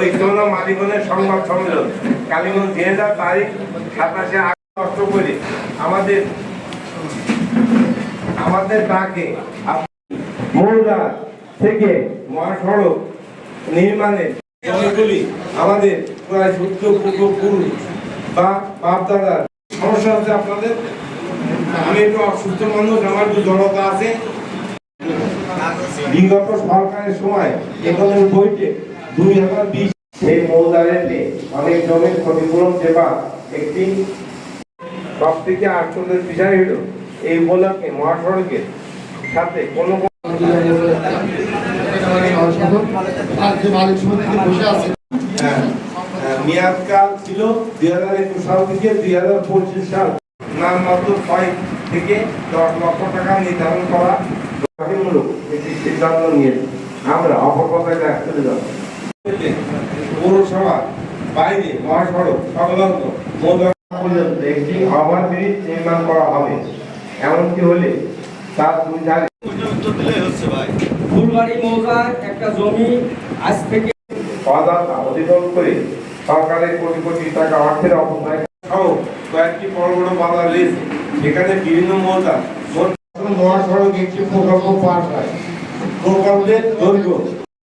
ঐক্যমত মালিকনের সংবাদ সম্মেলন। কালীগঞ্জ দুই হাজার তারিখ, সাতাশে আগস্ট করে। আমাদের আমাদের ডাকে মৌজা থেকে মহাসড়ক নির্মাণের জমিগুলি আমাদের প্রায় সূত্র পূর্বপুরুষ বা বাপদাদার। সমস্যা হচ্ছে আপনাদের, আমি একটু অসুস্থ মানুষ, আমার একটু জড়তা আছে। বিগত সরকারের সময় এখানে বইতে দুই হাজার বিশ অনেক জমির ক্ষতিপূরণ দেবা একটি থেকে বিষয় এই উপলক্ষে মহাসড়কের সাথে মেয়াদকাল ছিল দুই হাজার একুশ সাল থেকে দুই হাজার পঁচিশ সাল। নামমাত্র ছয় থেকে দশ লক্ষ টাকা নির্ধারণ করা একটি সিদ্ধান্ত নিয়ে আমরা অপরপথায় চলে যাব। পৌরসভা বাইরে মহাসড়ক সংলগ্ন পর্যন্ত একটি ওভার ব্রিজ নির্মাণ করা হবে। এমনকি হলে তার দুই ধারে ফুলবাড়ি মৌজার একটা জমি আজ থেকে বাধা অতিক্রম করে সরকারের কোটি কোটি টাকা অর্থের অপচয় সহ কয়েকটি বড় বড় বাধা রয়েছে। যেখানে বিভিন্ন মৌজা মহাসড়ক একটি প্রকল্প হয়। প্রকল্পের দৈর্ঘ্য